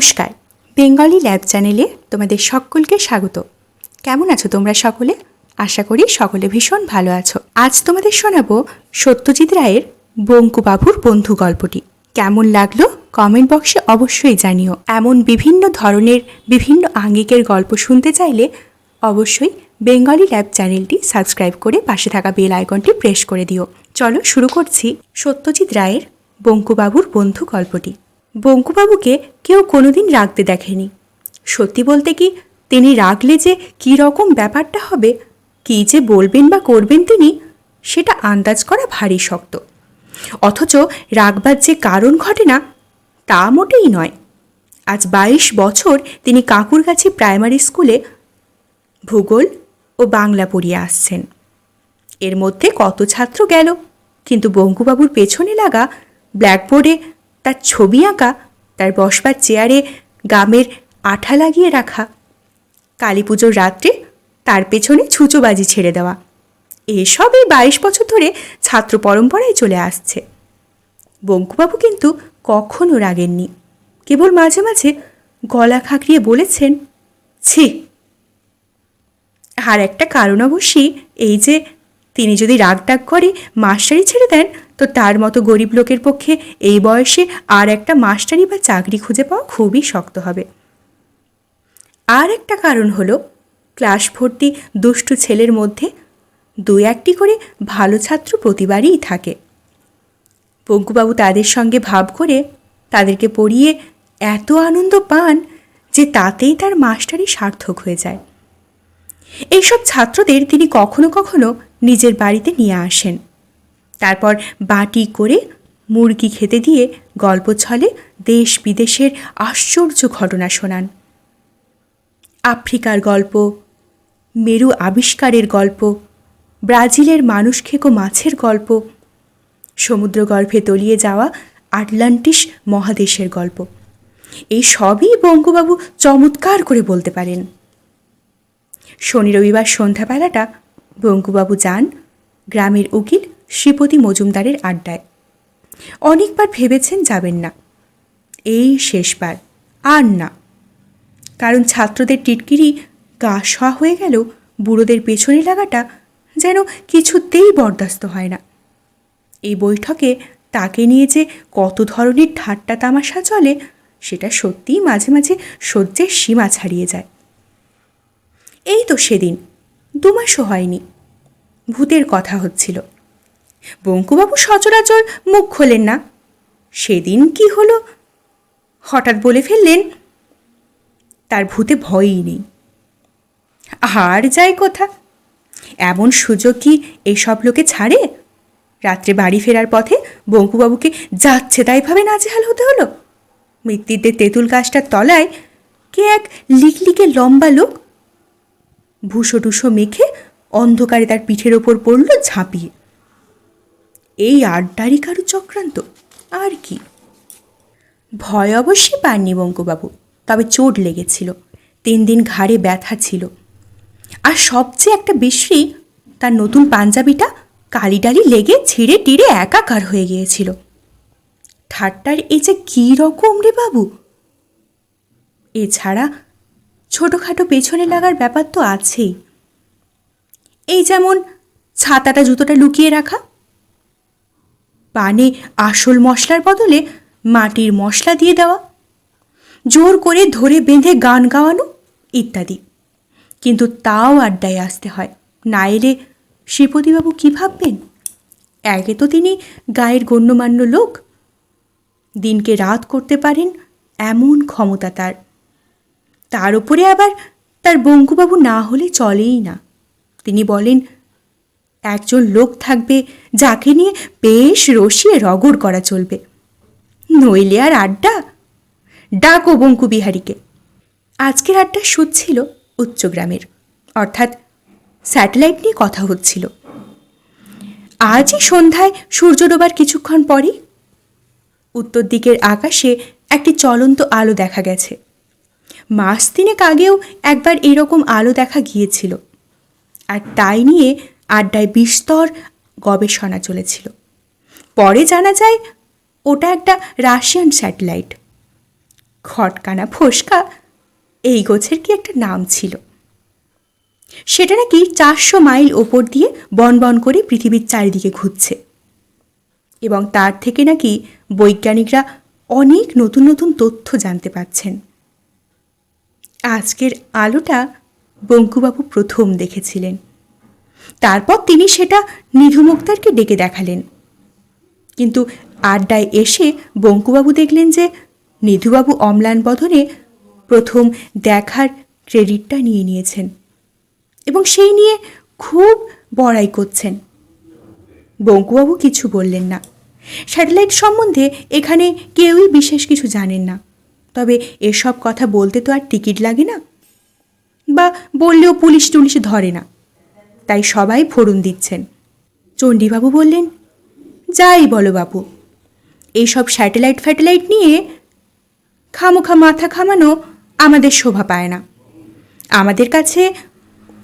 নমস্কার। Bengali lab চ্যানেলে তোমাদের সকলকে স্বাগত। কেমন আছো তোমরা সকলে? আশা করি সকলে ভীষণ ভালো আছো। আজ তোমাদের শোনাবো সত্যজিৎ রায়ের বঙ্কুবাবুর বন্ধু গল্পটি। কেমন লাগল কমেন্ট বক্সে অবশ্যই জানিও। এমন বিভিন্ন ধরনের, বিভিন্ন আঙ্গিকের গল্প শুনতে চাইলে অবশ্যই বেঙ্গলি ল্যাব চ্যানেলটি সাবস্ক্রাইব করে পাশে থাকা বেল আইকনটি প্রেস করে দিও। চলো শুরু করছি সত্যজিৎ রায়ের বঙ্কুবাবুর বন্ধু গল্পটি। বঙ্কুবাবুকে কেউ কোনোদিন রাগতে দেখেনি। সত্যি বলতে কি, তিনি রাগলে যে কী রকম ব্যাপারটা হবে, কী যে বলবেন বা করবেন তিনি, সেটা আন্দাজ করা ভারী শক্ত। অথচ রাগবার যে কারণ ঘটে না, তা মোটেই নয়। আজ বাইশ বছর তিনি কাকুরগাছি প্রাইমারি স্কুলে ভূগোল ও বাংলা পড়িয়ে আসছেন। এর মধ্যে কত ছাত্র গেল, কিন্তু বঙ্কুবাবুর পেছনে লাগা ব্ল্যাকবোর্ডে তার ছবি আঁকা, তার বসবার চেয়ারে গামের আঠা লাগিয়ে রাখা কালী পুজোর রাত্রে তার পেছনে ছুঁচোবাজি ছেড়ে দেওয়া। এসব এই বাইশ বছর ধরে ছাত্র পরম্পরায় চলে আসছে। বঙ্কুবাবু কিন্তু কখনো রাগেননি। কেবল মাঝে মাঝে গলা খাঁকড়িয়ে বলেছেন, ছি। আর একটা কারণ অবশ্যই এই যে, তিনি যদি রাগ ডাক করে মাস্টারি ছেড়ে দেন তো তার মতো গরিব লোকের পক্ষে এই বয়সে আর একটা মাস্টারি বা চাকরি খুঁজে পাওয়া খুবই শক্ত হবে। আর একটা কারণ হলো, ক্লাস ভর্তি দুষ্টু ছেলের মধ্যে দু একটি করে ভালো ছাত্র প্রতিবারই থাকে। পঙ্কুবাবু তাদের সঙ্গে ভাব করে তাদেরকে পড়িয়ে এত আনন্দ পান যে তাতেই তার মাস্টারি সার্থক হয়ে যায়। এইসব ছাত্রদের তিনি কখনো কখনো নিজের বাড়িতে নিয়ে আসেন। তারপর বাটি করে মুরগি খেতে দিয়ে গল্প ছলে দেশ বিদেশের আশ্চর্য ঘটনা শোনান। আফ্রিকার গল্প, মেরু আবিষ্কারের গল্প, ব্রাজিলের মানুষ খেকো মাছের গল্প, সমুদ্রগর্ভে তলিয়ে যাওয়া আটলান্টিস মহাদেশের গল্প। এই সবই বঙ্গবাবু চমৎকার করে বলতে পারেন। শনি রবিবার সন্ধ্যাবেলাটা বঙ্কুবাবু যান, গ্রামের উকিল শ্রীপতি মজুমদারের আড্ডায়। অনেকবার ভেবেছেন যাবেন না। এই শেষবার, আর না। কারণ ছাত্রদের টিটকিরি গা শোয়া হয়ে গেলেও বুড়োদের পেছনে লাগাটা যেন কিছুতেই বরদাস্ত হয় না। এই বৈঠকে তাকে নিয়ে যে কত ধরনের ঠাট্টা তামাশা চলে, সেটা সত্যিই মাঝে মাঝে সহ্যের সীমা ছাড়িয়ে যায়। এই তো সেদিন, দুমাসও হয়নি। ভূতের কথা হচ্ছিল। বঙ্কুবাবু সচরাচর মুখ খোলেন না। সেদিন কি হলো? হঠাৎ বলে ফেললেন, তার ভূতে ভয়ই নেই। আর যায় কোথা? এমন সুযোগ কি এসব লোকে ছাড়ে? রাত্রে বাড়ি ফেরার পথে বঙ্কুবাবুকে যাচ্ছে তাইভাবে নাজেহাল হতে হলো? মৃত্যুদের তেঁতুল গাছটার তলায় কে এক লিকলিকে লম্বা লোক ভুসো টুসো মেখে অন্ধকারে তার পিঠের ওপর পড়ল ঝাঁপিয়ে। এই আড্ডারই কারু চক্রান্ত। আর কি? ভয় অবশ্যই পাননি বঙ্কুবাবু তবে চোট লেগেছিল। তিন দিন ঘাড়ে ব্যথা ছিল। আর সবচেয়ে একটা বিশ্রী, তার নতুন পাঞ্জাবিটা কালিডালি লেগে ছিঁড়ে টিড়ে একাকার হয়ে গিয়েছিল। ঠাট্টার এই যে কী রকম রে বাবু? এছাড়া ছোটোখাটো পেছনে লাগার ব্যাপার তো আছেই। এই যেমন ছাতাটা জুতোটা লুকিয়ে রাখা পানে আসল মশলার বদলে মাটির মশলা দিয়ে দেওয়া, জোর করে ধরে বেঁধে গান গাওয়ানো ইত্যাদি। কিন্তু তাও আড্ডায় আসতে হয়। না এলে শ্রীপতিবাবু কী ভাববেন? একে তো তিনি গায়ের গণ্যমান্য লোক। দিনকে রাত করতে পারেন এমন ক্ষমতা তার। তার উপরে আবার তার বঙ্কুবাবু না হলে চলেই না। তিনি বলেন একজন লোক থাকবে যাকে নিয়ে বেশ রসিয়ে রগড় করা চলবে। নইলে আর আড্ডা? ডাকো বঙ্কু বিহারীকে। আজকের আড্ডার সুদ ছিল উচ্চগ্রামের অর্থাৎ স্যাটেলাইট নিয়ে কথা হচ্ছিল। আজই সন্ধ্যায় সূর্য ডোবার কিছুক্ষণ পরই উত্তর দিকের আকাশে একটি চলন্ত আলো দেখা গেছে। মাস তিনেক আগেও একবার এরকম আলো দেখা গিয়েছিল। আর তাই নিয়ে আড্ডায় বিস্তর গবেষণা চলেছিল। পরে জানা যায়, ওটা একটা রাশিয়ান স্যাটেলাইট। খটকানা ফোসকা, এই গোছের কি একটা নাম ছিল? সেটা নাকি চারশো মাইল ওপর দিয়ে বন বন করে পৃথিবীর চারিদিকে ঘুরছে। এবং তার থেকে নাকি বৈজ্ঞানিকরা অনেক নতুন নতুন তথ্য জানতে পারছেন। আজকের আলোটা বঙ্কুবাবু প্রথম দেখেছিলেন। তারপর তিনি সেটা নিধু মুক্তারকে ডেকে দেখালেন। কিন্তু আড্ডায় এসে বঙ্কুবাবু দেখলেন যে নিধুবাবু অম্লান বদনে প্রথম দেখার ক্রেডিটটা নিয়ে নিয়েছেন এবং সেই নিয়ে খুব বড়াই করছেন। বঙ্কুবাবু কিছু বললেন না। স্যাটেলাইট সম্বন্ধে এখানে কেউই বিশেষ কিছু জানেন না। তবে এসব কথা বলতে তো আর টিকিট লাগে না। বা বললেও পুলিশ টুলিশ ধরে না। তাই সবাই ফোড়ন দিচ্ছেন। চণ্ডীবাবু বললেন, যাই বলো বাবু এইসব স্যাটেলাইট ফ্যাটেলাইট নিয়ে খামোখা মাথা খামানো আমাদের শোভা পায় না। আমাদের কাছে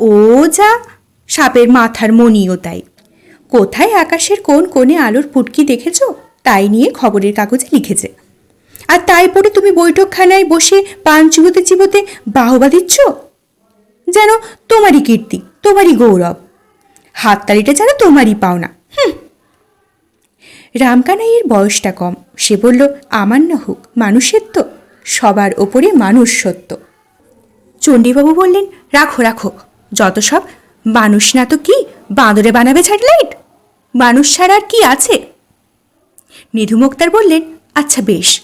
ও যা সাপের মাথার মনিও তাই। কোথায় আকাশের কোন কোণে আলোর পুটকি দেখেছ? তাই নিয়ে খবরের কাগজে লিখেছে। আর তাই পরে তুমি বৈঠকখানায় বসে পান চিবোতে চিবোতে বাহবা দিচ্ছ? যেন তোমারই কীর্তি। তোমারই গৌরব। হাততালিটা যেন তোমারই পাওনা। হুম। রামকানাইয়ের বয়সটা কম। সে বলল আমার না হোক, মানুষের তো। সবার ওপরে মানুষ সত্য। চণ্ডীবাবু বললেন, রাখো রাখো। যত সব, মানুষ না তো কি বাঁদরে বানাবে স্যাটেলাইট? মানুষ ছাড়া আর কি আছে? নিধু বললেন আচ্ছা বেশ।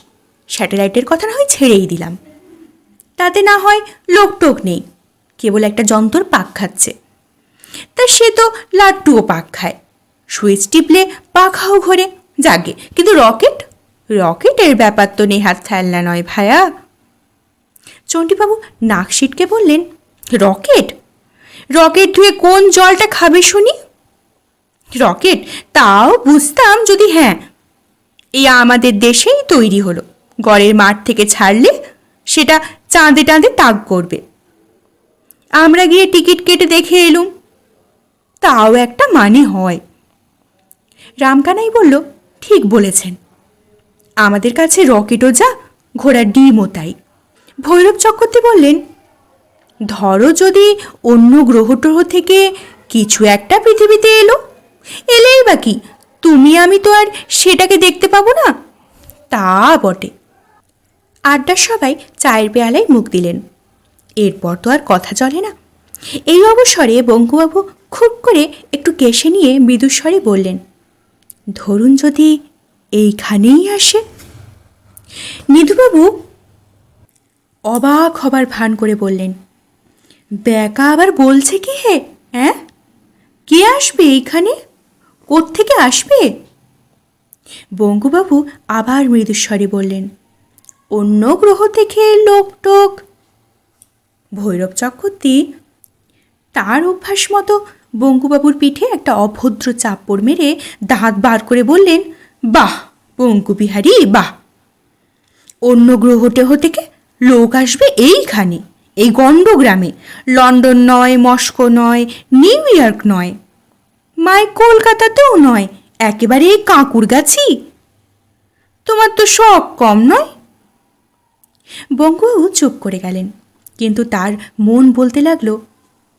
স্যাটেলাইটের কথা না হয় ছেড়েই দিলাম। তাতে না হয় লোকটোক নেই। কেবল একটা যন্ত্র পাক খাচ্ছে। তা সে তো লাড্ডুও পাক খায়। সুইচ টিপলে পাখাও ঘোরে, জাগে। কিন্তু রকেট? রকেটের ব্যাপার তো নেহাত খেলনা নয় ভায়া। চণ্ডীবাবু নাক সিটকে বললেন, রকেট? রকেট ধুয়ে কোন জলটা খাবে শুনি? রকেট, তাও বুঝতাম যদি হ্যাঁ। এই আমাদের দেশেই তৈরি হলো। গড়ের মাঠ থেকে ছাড়লে সেটা চাঁদে টাঁদে তাক করবে। আমরা গিয়ে টিকিট কেটে দেখে এলুম। তাও একটা মানে হয়। রামকানাই বলল, ঠিক বলেছেন। আমাদের কাছে রকেটও যা, ঘোড়ার ডিমও তাই। ভৈরব চক্রবর্তী বললেন, ধরো যদি অন্য গ্রহ ট্রহ থেকে কিছু একটা পৃথিবীতে এলো, এলেই বা কি? তুমি, আমি তো আর সেটাকে দেখতে পাবো না। তা বটে। আড্ডার সবাই চায়ের পেয়ালায় মুখ দিলেন। এরপর তো আর কথা চলে না। এই অবসরে বঙ্কুবাবু খুব করে একটু কেশে নিয়ে মৃদুস্বরে বললেন, ধরুন যদি এইখানেই আসে? নিধুবাবু অবাক হবার ভান করে বললেন, ব্যাকা আবার বলছে কি হে হ্যাঁ কে আসবে এইখানে? কোত্থেকে আসবে? বঙ্কুবাবু আবার মৃদুস্বরে বললেন, অন্য গ্রহ থেকে লোকটোক ভৈরব চক্রবর্তী তার অভ্যাস মতো বঙ্কুবাবুর পিঠে একটা অভদ্র চাপ্পড় মেরে দাঁত বার করে বললেন, বাহ, বঙ্কুবিহারী, বাহ। অন্য গ্রহটে হতে থেকে লোক আসবে এইখানে, এই গণ্ডগ্রামে। লন্ডন নয়, মস্কো নয়, নিউ ইয়র্ক নয়। মাই, কলকাতাতেও নয়, একেবারে এই কাঁকুর গাছি। তোমার তো সব কম নয়? বঙ্গবাবু চুপ করে গেলেন, কিন্তু তার মন বলতে লাগল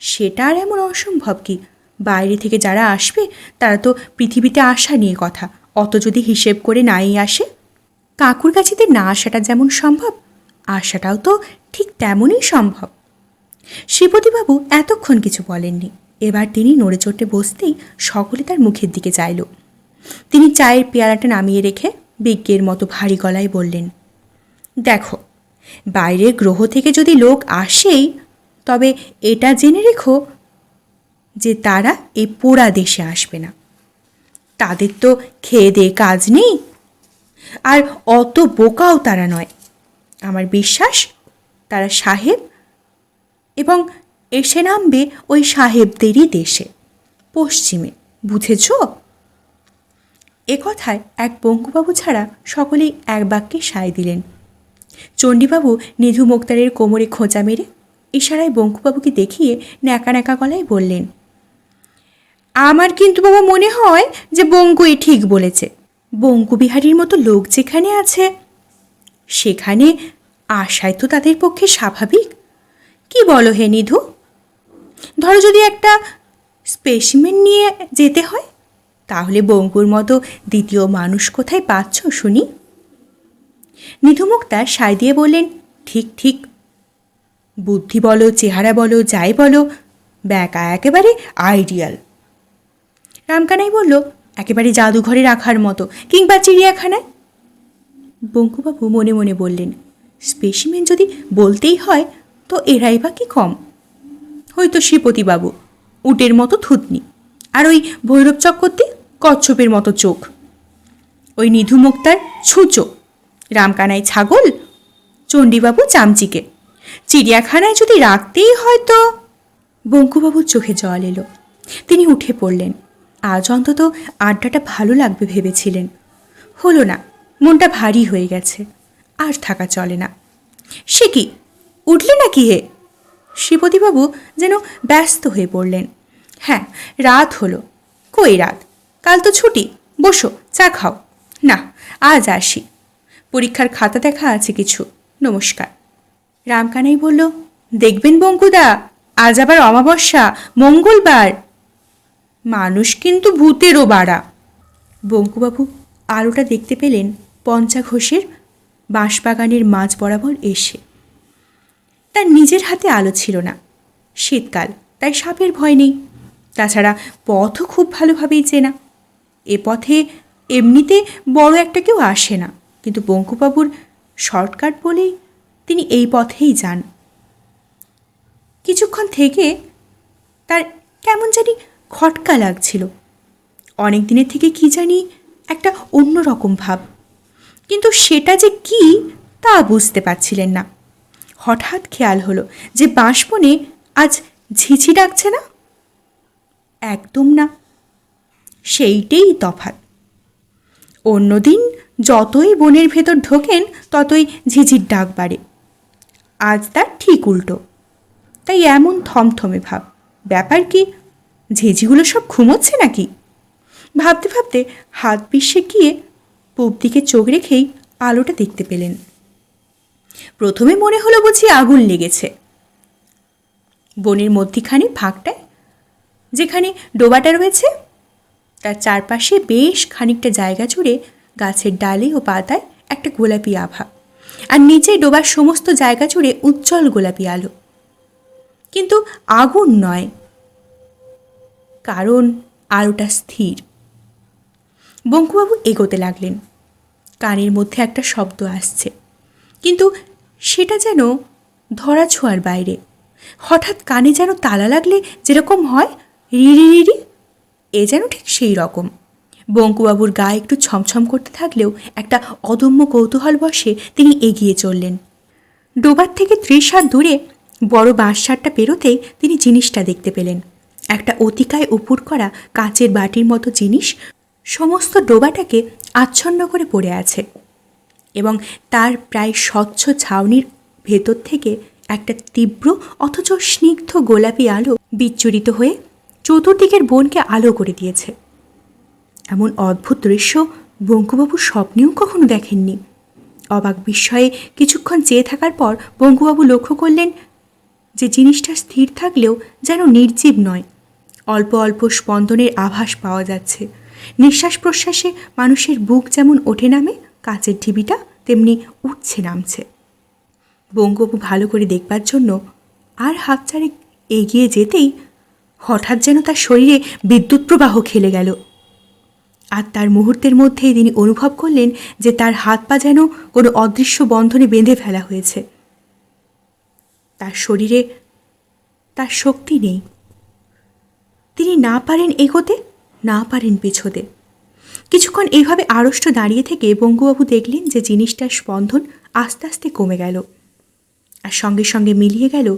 সেটা আর এমন অসম্ভব কি? বাইরে থেকে যারা আসবে, তারা তো পৃথিবীতে আসা নিয়ে কথা। অত যদি হিসেব করে নাই আসে? কাকুর কাছিতে না আসাটা যেমন সম্ভব, আসাটাও তো ঠিক তেমনই সম্ভব। শ্রীপতিবাবু এতক্ষণ কিছু বলেননি। এবার তিনি নড়ে চড়তে বসতেই সকলে তার মুখের দিকে চাইল। তিনি চায়ের পেয়ারাটা নামিয়ে রেখে বিজ্ঞের মতো ভারী গলায় বললেন, দেখো, বাইরের গ্রহ থেকে যদি লোক আসেই তবে এটা জেনে রেখো যে তারা এই পোড়া দেশে আসবে না। তাদের তো খেয়ে দিয়ে কাজ নেই। আর অত বোকাও তারা নয়। আমার বিশ্বাস, তারা সাহেব এবং এসে নামবে ওই সাহেবদেরই দেশে, পশ্চিমে, বুঝেছ? এ কথায় এক বঙ্কুবাবু ছাড়া সকলেই এক বাক্যে সায় দিলেন। চণ্ডীবাবু নিধু মোক্তারের কোমরে খোঁচা মেরে ইশারায় বঙ্কুবাবুকে দেখিয়ে ন্যাকা ন্যাকা গলায় বললেন, আমার কিন্তু বাবা মনে হয় যে বঙ্কুই ঠিক বলেছে। বঙ্কু বিহারীর মতো লোক যেখানে আছে, সেখানে আশায় তো তাদের পক্ষে স্বাভাবিক। কি বলো হে নিধু? ধরো যদি একটা স্পেসিমেন নিয়ে যেতে হয়, তাহলে বঙ্কুর মতো দ্বিতীয় মানুষ কোথায় পাচ্ছ শুনি? নিধু মুক্তার সায় দিয়ে বললেন, ঠিক ঠিক বুদ্ধি বলো, চেহারা বলো, যাই বলো, ব্যাকা, একেবারে আইডিয়াল রামকানাই বলল, একেবারে জাদুঘরে রাখার মতো, কিংবা চিড়িয়াখানায়? বঙ্কুবাবু মনে মনে বললেন স্পেসিমেন যদি বলতেই হয়, তো এরাই বা কি কম? হয়তো শ্রীপতিবাবু, উটের মতো থুতনি, আর ওই ভৈরব চক্রবর্তী কচ্ছপের মতো চোখ। ওই নিধু মুক্তার ছুঁচো, রামকানাই ছাগল, চণ্ডীবাবু চামচিকে। চিড়িয়াখানায় যদি রাখতেই হয় তো? বঙ্কুবাবুর চোখে জল এলো। তিনি উঠে পড়লেন। আজ অন্তত আড্ডাটা ভালো লাগবে ভেবেছিলেন। হলো না, মনটা ভারী হয়ে গেছে। আর থাকা চলে না। সে কি, উঠলে নাকি হে? শ্রীপতিবাবু যেন ব্যস্ত হয়ে পড়লেন। হ্যাঁ রাত হলো। কই রাত? কাল তো ছুটি। বসো, চা খাও। না, আজ আসি। পরীক্ষার খাতা দেখা আছে কিছু। নমস্কার। রামকানাই বলল, দেখবেন বঙ্কুদা, আজ আবার অমাবস্যা, মঙ্গলবার। মানুষ কিন্তু ভূতেরও বাড়া। বঙ্কুবাবু আলোটা দেখতে পেলেন পঞ্চা ঘোষের বাঁশবাগানের মাঝ বরাবর এসে। তার নিজের হাতে আলো ছিল না। শীতকাল, তাই সাপের ভয় নেই। তাছাড়া পথও খুব ভালোভাবেই চেনা। এ পথে এমনিতে বড় একটা কেউ আসে না। কিন্তু বঙ্কুবাবুর শর্টকাট বলেই তিনি এই পথেই যান। কিছুক্ষণ থেকে তার কেমন জানি খটকা লাগছিল। অনেক দিনের থেকে কি জানি একটা অন্যরকম ভাব। কিন্তু সেটা যে কি তা বুঝতে পারছিলেন না। হঠাৎ খেয়াল হলো যে বাঁশবনে আজ ঝিঝি ডাকছে না? একদম না। সেইটেই তফাৎ। অন্যদিন যতই বনের ভেতর ঢোকেন, ততই ঝিঝির ডাক বাড়ে। আজ তার ঠিক উল্টো। তাই এমন থমথমে ভাব। ব্যাপার কি, ঝিঝিগুলো সব ঘুমোচ্ছে নাকি? ভাবতে ভাবতে হাত পিষে গিয়ে পূব দিকে চোখ রেখেই আলোটা দেখতে পেলেন। প্রথমে মনে হলো বুঝি আগুন লেগেছে। বনের মধ্যিখানে ফাঁকটায়, যেখানে ডোবাটা রয়েছে, তার চারপাশে বেশ খানিকটা জায়গা জুড়ে গাছের ডালে ও পাতায় একটা গোলাপি আভা। আর নিচে ডোবার সমস্ত জায়গা জুড়ে উজ্জ্বল গোলাপি আলো। কিন্তু আগুন নয়, কারণ আলোটা স্থির। বঙ্কুবাবু এগোতে লাগলেন। কানের মধ্যে একটা শব্দ আসছে, কিন্তু সেটা যেন ধরা ছোঁয়ার বাইরে। হঠাৎ কানে যেন তালা লাগলে যেরকম হয় রিরি রিরি এ যেন ঠিক সেই রকম। বঙ্কুবাবুর গা একটু ছমছম করতে থাকলেও একটা অদম্য কৌতূহল বসে তিনি এগিয়ে চললেন। ডোবার থেকে ত্রিশ হাত দূরে বড় বাঁশঝাড়টা পেরোতেই তিনি জিনিসটা দেখতে পেলেন। একটা অতিকায় উপুর করা কাচের বাটির মতো জিনিস সমস্ত ডোবাটাকে আচ্ছন্ন করে পড়ে আছে এবং তার প্রায় স্বচ্ছ ছাউনির ভেতর থেকে একটা তীব্র অথচ স্নিগ্ধ গোলাপি আলো বিচ্ছুরিত হয়ে চতুর্দিকের বনকে আলো করে দিয়েছে। এমন অদ্ভুত দৃশ্য বঙ্কুবাবু স্বপ্নেও কখনো দেখেননি। অবাক বিস্ময়ে কিছুক্ষণ চেয়ে থাকার পর বঙ্কুবাবু লক্ষ্য করলেন যে জিনিসটা স্থির থাকলেও যেন নির্জীব নয়। অল্প অল্প স্পন্দনের আভাস পাওয়া যাচ্ছে। নিঃশ্বাস প্রশ্বাসে মানুষের বুক যেমন ওঠে নামে, কাচের ঢিবিটা তেমনি উঠছে নামছে। বঙ্গবাবু ভালো করে দেখবার জন্য আর হাত এগিয়ে যেতেই হঠাৎ যেন তার শরীরে বিদ্যুৎ প্রবাহ খেলে গেল। আর তার মুহূর্তের মধ্যেই তিনি অনুভব করলেন যে তার হাত পা যেন কোনো অদৃশ্য বন্ধনে বেঁধে ফেলা হয়েছে। তার শরীরে তার শক্তি নেই। তিনি না পারেন এগোতে, না পারেন পেছোতে। কিছুক্ষণ এইভাবে আড়ষ্ট দাঁড়িয়ে থেকে বঙ্গুবাবু দেখলেন যে জিনিসটার স্পন্দন আস্তে আস্তে কমে গেল আর সঙ্গে সঙ্গে মিলিয়ে গেল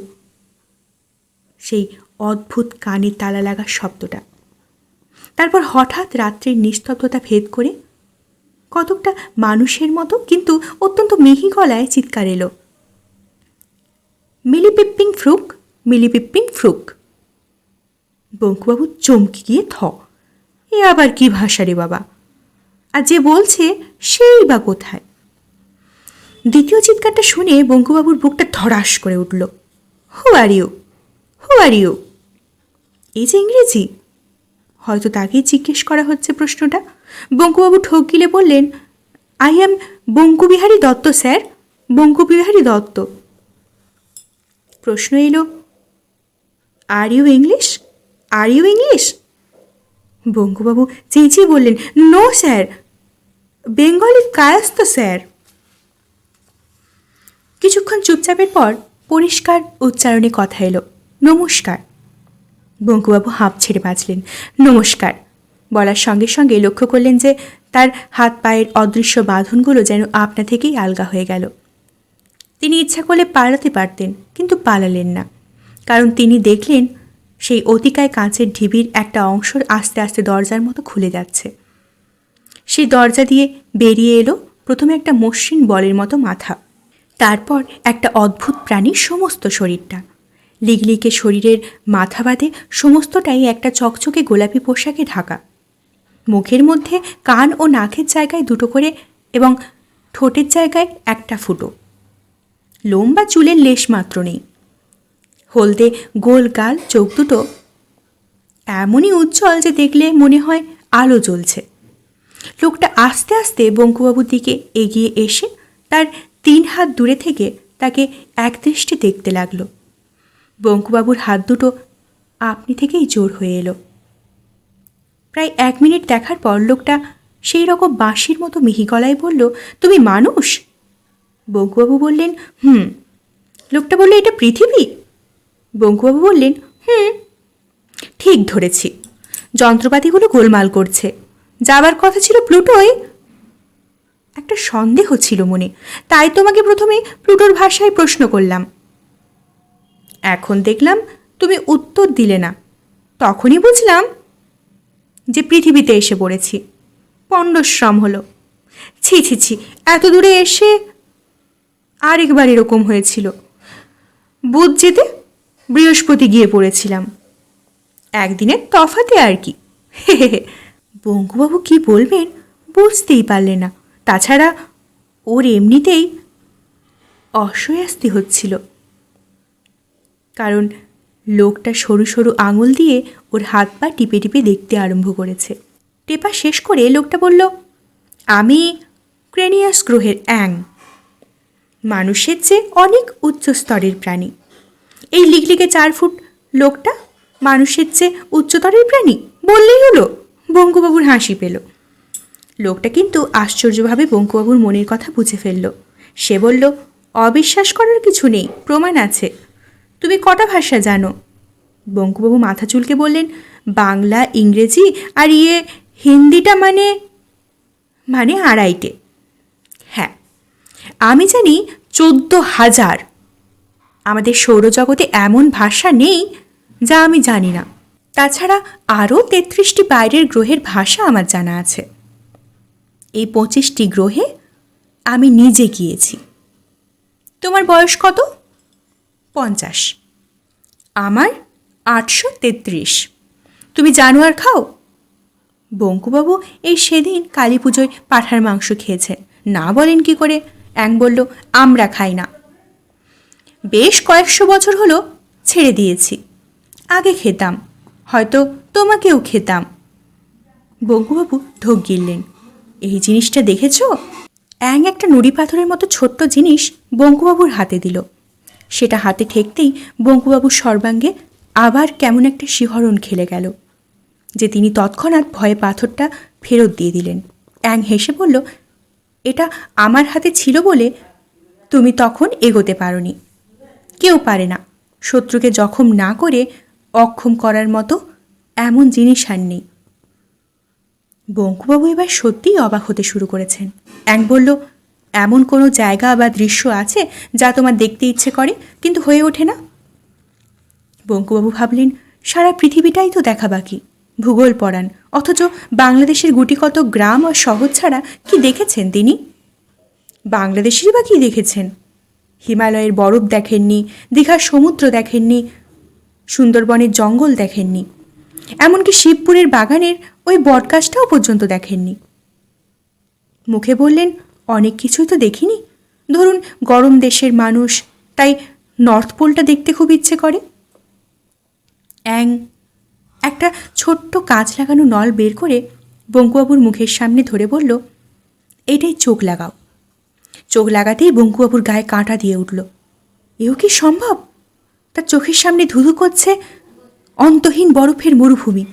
সেই অদ্ভুত কানে তালা লাগার শব্দটা। তারপর হঠাৎ রাত্রির নিস্তব্ধতা ভেদ করে কতকটা মানুষের মতো কিন্তু অত্যন্ত মিহি গলায় চিৎকার এলো। মিলিপিপ্পিং ফ্রুক মিলিপিপ্পিং ফ্রুক। বঙ্কুবাবু চমকে গিয়ে থ। এ আবার কি ভাষা রে বাবা? আর যে বলছে সেই বা কোথায়? দ্বিতীয় চিৎকারটা শুনে বঙ্কুবাবুর বুকটা ধরাস করে উঠল। হু are you who are you এই যে ইংরেজি। হয়তো তাকেই জিজ্ঞেস করা হচ্ছে প্রশ্নটা। বঙ্কুবাবু ঠোক গিলে বললেন, I am Bankubihari Dutta, sir. Bankubihari Dutta. প্রশ্ন এলো are you English are you English বঙ্কুবাবু চেঁচিয়ে বললেন নো স্যার। বেঙ্গলি কায়স্ত স্যার। কিছুক্ষণ চুপচাপের পর পরিষ্কার উচ্চারণে কথা এলো, নমস্কার। বঙ্কুবাবু হাঁপ ছেড়ে বাঁচলেন। নমস্কার। বলার সঙ্গে সঙ্গে লক্ষ্য করলেন যে, তার হাত পায়ের অদৃশ্য বাঁধনগুলো যেন আপনা থেকেই আলগা হয়ে গেল। তিনি ইচ্ছা করলে পালাতে পারতেন, কিন্তু পালালেন না। কারণ তিনি দেখলেন, সেই অতিকায় কাঁচের ঢিবির একটা অংশ আস্তে আস্তে দরজার মতো খুলে যাচ্ছে। সেই দরজা দিয়ে বেরিয়ে এলো প্রথমে একটা মসৃণ বলের মতো মাথা, তারপর একটা অদ্ভুত প্রাণীর সমস্ত শরীরটা। লিগলিকে শরীরের মাথা বাদে সমস্তটাই একটা চকচকে গোলাপি পোশাকে ঢাকা। মুখের মধ্যে কান ও নাকের জায়গায় দুটো করে এবং ঠোঁটের জায়গায় একটা ফুটো। লোম বা চুলের লেশ মাত্র নেই। হলদে গোল গাল, চোখ দুটো এমনই উজ্জ্বল যে দেখলে মনে হয় আলো জ্বলছে। লোকটা আস্তে আস্তে বঙ্কুবাবুর দিকে এগিয়ে এসে তার তিন হাত দূরে থেকে তাকে একদৃষ্টি দেখতে লাগল। বঙ্কুবাবুর হাত দুটো আপনি থেকেই জোর হয়ে এলো। প্রায় এক মিনিট দেখার পর লোকটা সেই রকম বাঁশির মতো মিহি গলায় বলল, তুমি মানুষ? বঙ্কুবাবু বললেন, হুম। লোকটা বলল, এটা পৃথিবী? বঙ্কুবাবু বললেন, হুম। ঠিক ধরেছি। যন্ত্রপাতিগুলো গোলমাল করছে। যাবার কথা ছিল প্লুটোয়? একটা সন্দেহ ছিল মনে। তাই তোমাকে প্রথমে প্লুটোর ভাষায় প্রশ্ন করলাম। এখন দেখলাম তুমি উত্তর দিলে না। তখনই বুঝলাম যে পৃথিবীতে এসে পড়েছি। পণ্ডশ্রম হলো। ছি ছি ছি, এত দূরে এসে আরেকবার এরকম হয়েছিল। বুধ যেতে বৃহস্পতি গিয়ে পড়েছিলাম। একদিনের তফাতে আর কি। বঙ্কুবাবু কি বলবেন বুঝতেই পারলে না। তাছাড়া ওর এমনিতেই অসয়াস্তি হচ্ছিল। কারণ লোকটা সরু সরু আঙুল দিয়ে ওর হাত পা টিপে টিপে দেখতে আরম্ভ করেছে। টেপা শেষ করে লোকটা বলল, আমি ক্রেনিয়াস গ্রহের অ্যাং, মানুষের চেয়ে অনেক উচ্চ স্তরের প্রাণী। এই লিগলিগে চার ফুট লোকটা মানুষের চেয়ে উচ্চতরের প্রাণী বললেই হলো বঙ্কুবাবুর হাসি পেল। লোকটা কিন্তু আশ্চর্যভাবে বঙ্কুবাবুর মনের কথা বুঝে ফেলল। সে বলল, অবিশ্বাস করার কিছু নেই, প্রমাণ আছে। তুমি কটা ভাষা জানো? বঙ্কুবাবু মাথা চুলকে বললেন, বাংলা, ইংরেজি আর ইয়ে হিন্দিটা মানে মানে আড়াইটে। হ্যাঁ আমি জানি চোদ্দ হাজার। আমাদের সৌরজগতে এমন ভাষা নেই যা আমি জানি না। তাছাড়া আরও তেত্রিশটি বাইরের গ্রহের ভাষা আমার জানা আছে। এই পঁচিশটি গ্রহে আমি নিজে গিয়েছি। তোমার বয়স কত? পঞ্চাশ। আমার আটশো তেত্রিশ। তুমি জানোয়ার খাও? বঙ্কুবাবু এই সেদিন কালী পুজোয় পাঠার মাংস খেয়েছেন না বলেন কি করে? অ্যাং বলল, আমরা খাই না। বেশ কয়েকশো বছর হলো, ছেড়ে দিয়েছি। আগে খেতাম, হয়তো তোমাকেও খেতাম। বঙ্কুবাবু ঢোক গিললেন। এই জিনিসটা দেখেছ? অ্যাং একটা নুড়ি পাথরের মতো ছোট্ট জিনিস বঙ্কুবাবুর হাতে দিল। সেটা হাতে ঠেকতেই বঙ্কুবাবুর সর্বাঙ্গে আবার কেমন একটা শিহরণ খেলে গেল, যে তিনি তৎক্ষণাৎ ভয়ে পাথরটা ফেরত দিয়ে দিলেন। অ্যাং হেসে বলল, এটা আমার হাতে ছিল বলে তুমি তখন এগোতে পারোনি। কেউ পারে না। শত্রুকে জখম না করে অক্ষম করার মতো এমন জিনিস আর নেই। বঙ্কুবাবু এবার সত্যিই অবাক হতে শুরু করেছেন। অ্যাং বলল এমন কোনো জায়গা বা দৃশ্য আছে যা তোমার দেখতে ইচ্ছে করে, কিন্তু হয়ে ওঠে না? বঙ্কুবাবু ভাবলেন, সারা পৃথিবীটাই তো দেখা বাকি। ভূগোল পড়ান, অথচ বাংলাদেশের গুটি কত গ্রাম আর শহর ছাড়া কি দেখেছেন তিনি? বাংলাদেশেরই বা কী দেখেছেন? হিমালয়ের বরফ দেখেননি, দীঘার সমুদ্র দেখেননি, সুন্দরবনের জঙ্গল দেখেননি, এমনকি শিবপুরের বাগানের ওই বটগাছটাও পর্যন্ত দেখেননি। মুখে বললেন অনেক কিছুই তো দেখিনি। ধরুন, গরম দেশের মানুষ, তাই নর্থ পোলটা দেখতে খুব ইচ্ছে করে। অ্যাং, একটা ছোট্ট কাঁচ লাগানো নল বের করে বঙ্কুবাবুর মুখের সামনে ধরে বলল এইটাই চোখ লাগাও। চোখ লাগাতেই বঙ্কুবাবুর গায়ে কাঁটা দিয়ে উঠল। এও কি সম্ভব? তার চোখের সামনে ধুধু করছে অন্তহীন বরফের মরুভূমি।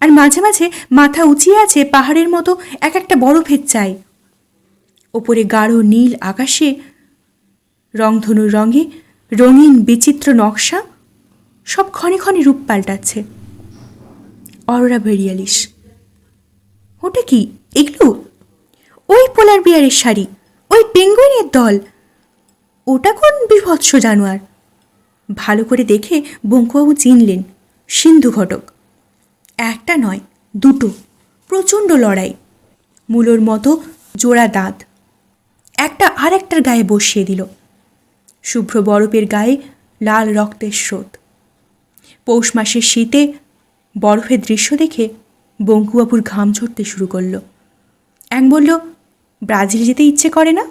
আর মাঝে মাঝে মাথা উঁচিয়ে আছে পাহাড়ের মতো এক একটা বরফের চাই। ওপরে গাঢ় নীল আকাশে, রংধনুর রঙে রঙিন বিচিত্র নকশা, সব ক্ষণে ক্ষণে রূপ পাল্টাচ্ছে। অরোরা ভেরিয়ালিস ওটা কি? এগুলো? ওই পোলার বিয়ারের শাড়ি, ওই পেঙ্গুইনের দল। ওটা কোন বিভৎস জানোয়ার? ভালো করে দেখে বঙ্কুবাবু চিনলেন, সিন্ধু ঘটক। একটা নয়, দুটো। প্রচণ্ড লড়াই। মূলোর মতো জোড়া দাঁত। একটা আর একটার গায়ে বসিয়ে দিল। শুভ্র বরফের গায়ে লাল রক্তের স্রোত। পৌষ মাসের শীতে বরফের দৃশ্য দেখে বঙ্কুবাবুর ঘাম ঝরতে শুরু করল। এক বলল, ব্রাজিল যেতে ইচ্ছে করে না?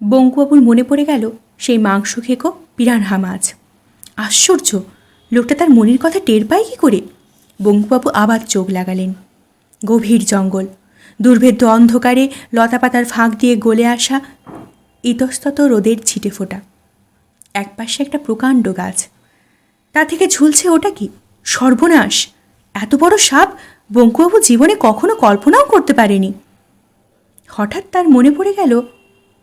বঙ্কুবাবুর মনে পড়ে গেল, সেই মাংস খেকো পিরানহা মাছ আশ্চর্য! লোকটা তার মনের কথা টের পায় কী করে? বঙ্কুবাবু আবার চোখ লাগালেন। গভীর জঙ্গল। দুর্ভেদ্য অন্ধকারে লতাপাতার ফাঁক দিয়ে গলে আসা ইতস্তত রোদের ছিটে ফোটা। একপাশে একটা প্রকাণ্ড গাছ। তা থেকে ঝুলছে ওটা কি? সর্বনাশ! এত বড় সাপ বঙ্কুবাবু জীবনে কখনো কল্পনাও করতে পারেনি। হঠাৎ তার মনে পড়ে গেল,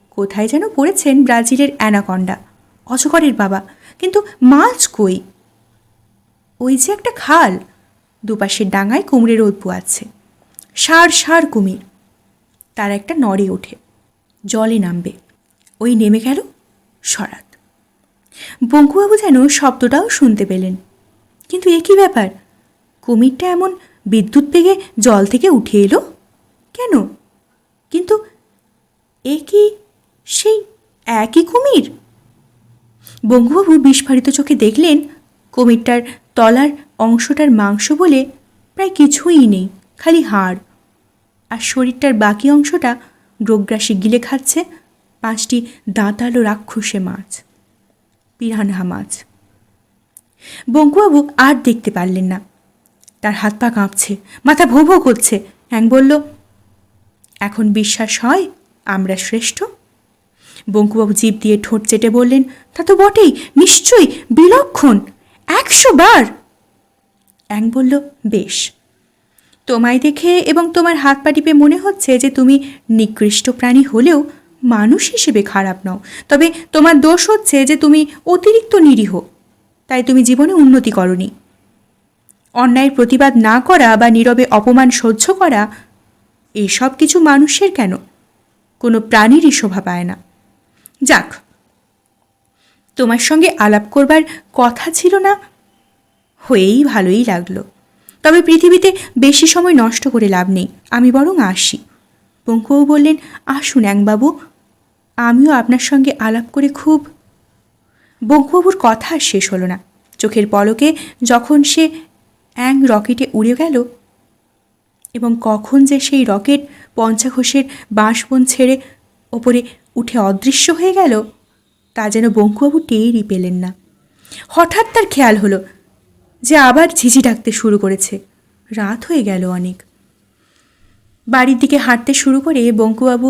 কোথায় যেন পড়েছেন ব্রাজিলের অ্যানাকন্ডা। অজগরের বাবা, কিন্তু মাছ কই? ওই যে একটা খাল দুপাশের ডাঙায় কুমড়ের অদ্ভু আছে। সার সার কুমির। তার একটা নড়ে ওঠে, জলে নামবে। ওই নেমে গেল সরাত বঙ্কুবাবু যেন শব্দটাও শুনতে পেলেন। কিন্তু এ কী ব্যাপার? কুমিরটা এমন বিদ্যুৎ বেগে জল থেকে উঠে এলো? কেন? কিন্তু এ কি সেই একই কুমির? বঙ্কুবাবু বিস্ফারিত চোখে দেখলেন কুমিরটার তলার অংশটার মাংস বলে প্রায় কিছুই নেই, খালি হাড়। আর শরীরটার বাকি অংশটা গ্রোগ্রাসে গিলে খাচ্ছে। পাঁচটি দাঁতালো রাক্ষসে মাছ। পিরানহা মাছ। বঙ্কুবাবু আর দেখতে পারলেন না। তার হাত পা কাঁপছে, মাথা ভো ভো করছে। হ্যাং বলল, এখন বিশ্বাস হয় আমরা শ্রেষ্ঠ? বঙ্কুবাবু জিভ দিয়ে ঠোঁট চেটে বললেন, তা তো বটেই, নিশ্চয়ই, বিলক্ষণ, একশো বার। অ্যাং বলল, বেশ। তোমায় দেখে এবং তোমার হাত পা টিপে মনে হচ্ছে যে তুমি নিকৃষ্ট প্রাণী হলেও মানুষ হিসেবে খারাপ নও। তবে তোমার দোষ হচ্ছে যে তুমি অতিরিক্ত নিরীহ। তাই তুমি জীবনে উন্নতি করনি। অন্যায়ের প্রতিবাদ না করা বা নীরবে অপমান সহ্য করা, এসব কিছু মানুষের কেন? কোনো প্রাণীরই শোভা পায় না। যাক, তোমার সঙ্গে আলাপ করবার কথা ছিল না? হয়েই ভালোই লাগল। তবে পৃথিবীতে বেশি সময় নষ্ট করে লাভ নেই। আমি বরং আসি। পঙ্কুবাবু বললেন, আসুন বাবু আমিও আপনার সঙ্গে আলাপ করে খুব বঙ্কুবাবুর কথা শেষ হলো না। চোখের পলকে যখন সে অ্যাং রকেটে উড়ে গেল এবং কখন যে সেই রকেট পঞ্চাঘোষের বাঁশবন ছেড়ে ওপরে উঠে অদৃশ্য হয়ে গেল, তা যেন বঙ্কুবাবু টেরই পেলেন না। হঠাৎ তার খেয়াল হলো যে আবার ঝিঝি ডাকতে শুরু করেছে। রাত হয়ে গেল অনেক। বাড়ির দিকে হাঁটতে শুরু করে বঙ্কুবাবু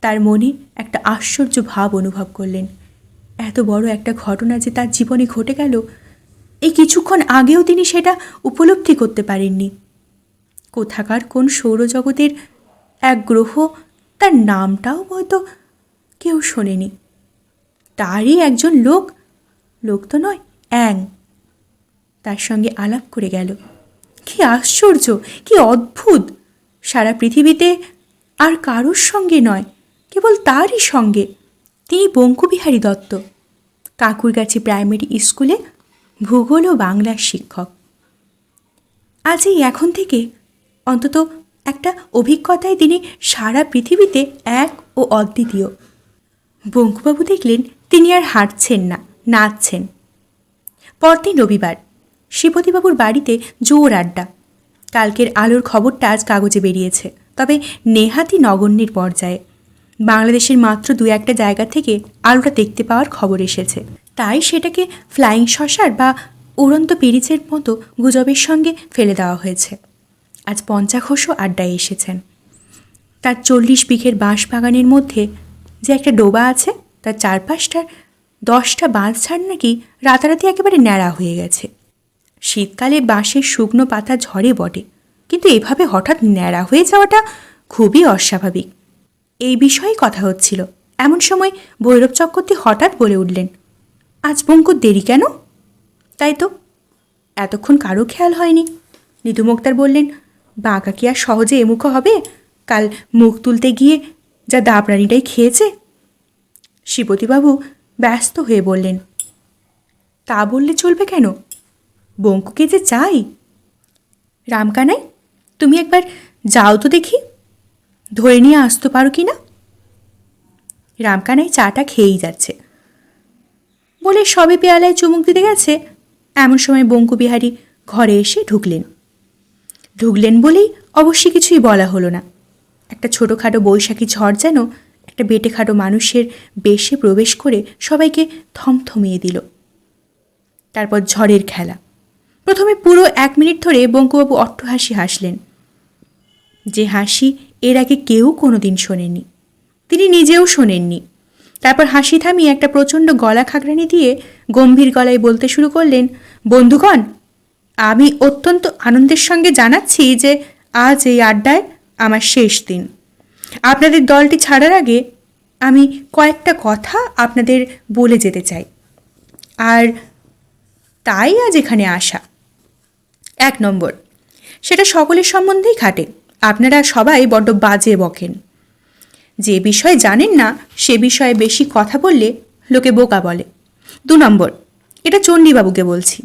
তার মনে একটা আশ্চর্য ভাব অনুভব করলেন। এত বড় একটা ঘটনা যে তার জীবনে ঘটে গেল, এই কিছুক্ষণ আগেও তিনি সেটা উপলব্ধি করতে পারেননি। কোথাকার কোন সৌরজগতের এক গ্রহ তার নামটাও হয়তো কেউ শোনেনি। তারই একজন লোক লোক তো নয়, অ্যাং। তার সঙ্গে আলাপ করে গেল। কি আশ্চর্য, কি অদ্ভুত! সারা পৃথিবীতে আর কারোর সঙ্গে নয়। কেবল তারই সঙ্গে তিনি বঙ্কুবিহারী দত্ত কাকুরগাছি প্রাইমারি স্কুলে ভূগোল ও বাংলার শিক্ষক। আজ এই এখন থেকে অন্তত একটা অভিজ্ঞতায় তিনি সারা পৃথিবীতে এক ও অদ্বিতীয়। বঙ্কুবাবু দেখলেন তিনি আর হাঁটছেন না, নাচছেন। পরদিন রবিবার শিবতীবাবুর বাড়িতে জোর আড্ডা। কালকের আলোর খবরটা আজ কাগজে বেরিয়েছে, তবে নেহাতি নগণ্যের পর্যায়ে। বাংলাদেশের মাত্র দু একটা জায়গা থেকে আলোটা দেখতে পাওয়ার খবর এসেছে। তাই সেটাকে ফ্লাইং শশার বা উড়ন্ত পিরিচের মতো গুজবের সঙ্গে ফেলে দেওয়া হয়েছে। আজ পঞ্চাঘোষও আড্ডায় এসেছেন। তার চল্লিশ বিঘের বাঁশ বাগানের মধ্যে যে একটা ডোবা আছে, তার চারপাশটার দশটা বাঁশ ছাড় নাকি রাতারাতি একেবারে ন্যাড়া হয়ে গেছে। শীতকালে বাঁশের শুকনো পাতা ঝরে বটে, কিন্তু এভাবে হঠাৎ ন্যাড়া হয়ে যাওয়াটা খুবই অস্বাভাবিক। এই বিষয়ে কথা হচ্ছিল। এমন সময় ভৈরব চক্রবর্তী হঠাৎ বলে উঠলেন, আজ বঙ্কুর দেরি কেন? তাই তো, এতক্ষণ কারও খেয়াল হয়নি। নিতু মুক্তার বললেন, বাঁকা কি আর সহজে এমুখো হবে? কাল মুখ তুলতে গিয়ে যা দাবরানিটাই খেয়েছে? শিবতীবাবু ব্যস্ত হয়ে বললেন, তা বললে চলবে কেন? বঙ্কুকে যে চাই? রামকানাই, তুমি একবার যাও তো দেখি। ধরে নিয়ে আসতে পারো কি না? রামকানাই চাটা খেয়েই যাচ্ছে। বলে সবে পেয়ালায় চুমুক দিতে গেছে। এমন সময় বঙ্কুবিহারী ঘরে এসে ঢুকলেন। ঢুকলেন বলেই অবশ্যই কিছুই বলা হলো না। একটা ছোটোখাটো বৈশাখী ঝড় যেন একটা বেটেখাটো মানুষের বেশে প্রবেশ করে সবাইকে থমথমিয়ে দিল। তারপর ঝড়ের খেলা। প্রথমে পুরো এক মিনিট ধরে বঙ্কুবাবু অট্টহাসি হাসলেন। যে হাসি এর আগে কেউ কোনো দিন শোনেননি তিনি নিজেও শোনেননি। তারপর হাসি থামিয়ে একটা প্রচণ্ড গলা খাগড়ানি দিয়ে গম্ভীর গলায় বলতে শুরু করলেন, বন্ধুগণ, আমি অত্যন্ত আনন্দের সঙ্গে জানাচ্ছি যে আজ এই আড্ডায় আমার শেষ দিন। আপনাদের দলটি ছাড়ার আগে আমি কয়েকটা কথা আপনাদের বলে যেতে চাই। আর তাই আজ এখানে আসা। এক নম্বর, সেটা সকলের সম্বন্ধেই খাটে আপনারা সবাই বড্ড বাজে বকেন। যে বিষয়ে জানেন না, সে বিষয়ে বেশি কথা বললে লোকে বোকা বলে। দু নম্বর, এটা চণ্ডীবাবুকে বলছি।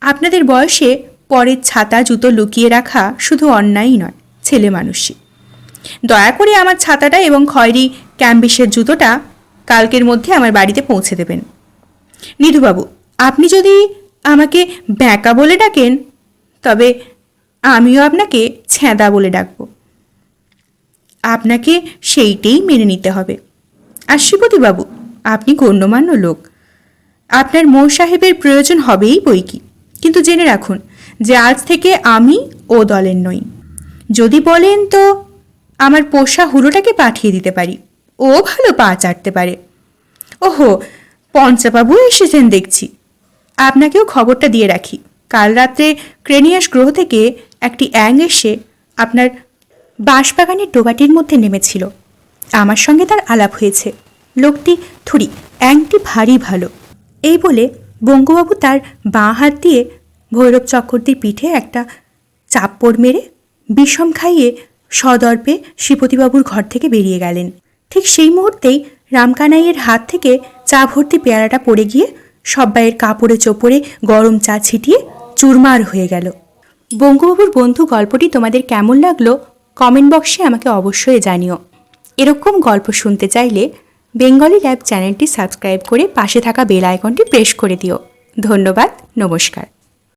আপনাদের বয়সে পরের ছাতা, জুতো লুকিয়ে রাখা শুধু অন্যায়ই নয়, ছেলে মানুষই। দয়া করে আমার ছাতাটা এবং খয়েরি ক্যাম্বিসের জুতোটা কালকের মধ্যে আমার বাড়িতে পৌঁছে দেবেন। নিধুবাবু, আপনি যদি আমাকে ব্যাঁকা বলে ডাকেন, তবে আমিও আপনাকে ছ্যাঁদা বলে ডাকব। আপনাকে সেইটেই মেনে নিতে হবে। আর শিবতীবাবু আপনি গণ্যমান্য লোক। আপনার মৌ সাহেবের প্রয়োজন হবেই বই কি। কিন্তু জেনে রাখুন যে আজ থেকে আমি ও দলের নই। যদি বলেন তো আমার পোষা হুলোটাকে পাঠিয়ে দিতে পারি। ও ভালো পা চাটতে পারে। ওহো, পঞ্চাবাবু এসেছেন দেখছি। আপনাকেও খবরটা দিয়ে রাখি। কাল রাত্রে ক্রেনিয়াস গ্রহ থেকে একটি অ্যাং এসে আপনার বাঁশবাগানের ডোবাটির মধ্যে নেমেছিল। আমার সঙ্গে তার আলাপ হয়েছে। লোকটি থুরি, অ্যাংটি ভারী ভালো। এই বলে বঙ্গবাবু তার বাঁ হাত দিয়ে ভৈরব চক্রবর্তীর পিঠে একটা চাপ্পড় মেরে বিষম খাইয়ে সদর্পে শ্রীপতিবাবুর ঘর থেকে বেরিয়ে গেলেন। ঠিক সেই মুহূর্তেই রামকানাইয়ের হাত থেকে চা ভর্তি পেয়ারাটা পড়ে গিয়ে সব্বাইয়ের কাপড়ে চোপড়ে গরম চা ছিটিয়ে চুরমার হয়ে গেল। বঙ্গবাবুর বন্ধু গল্পটি তোমাদের কেমন লাগল কমেন্ট বক্সে আমাকে অবশ্যই জানিও। এরকম গল্প শুনতে চাইলে বেঙ্গলি ল্যাব চ্যানেলটি সাবস্ক্রাইব করে পাশে থাকা বেল আইকনটি প্রেস করে দিও। ধন্যবাদ, নমস্কার।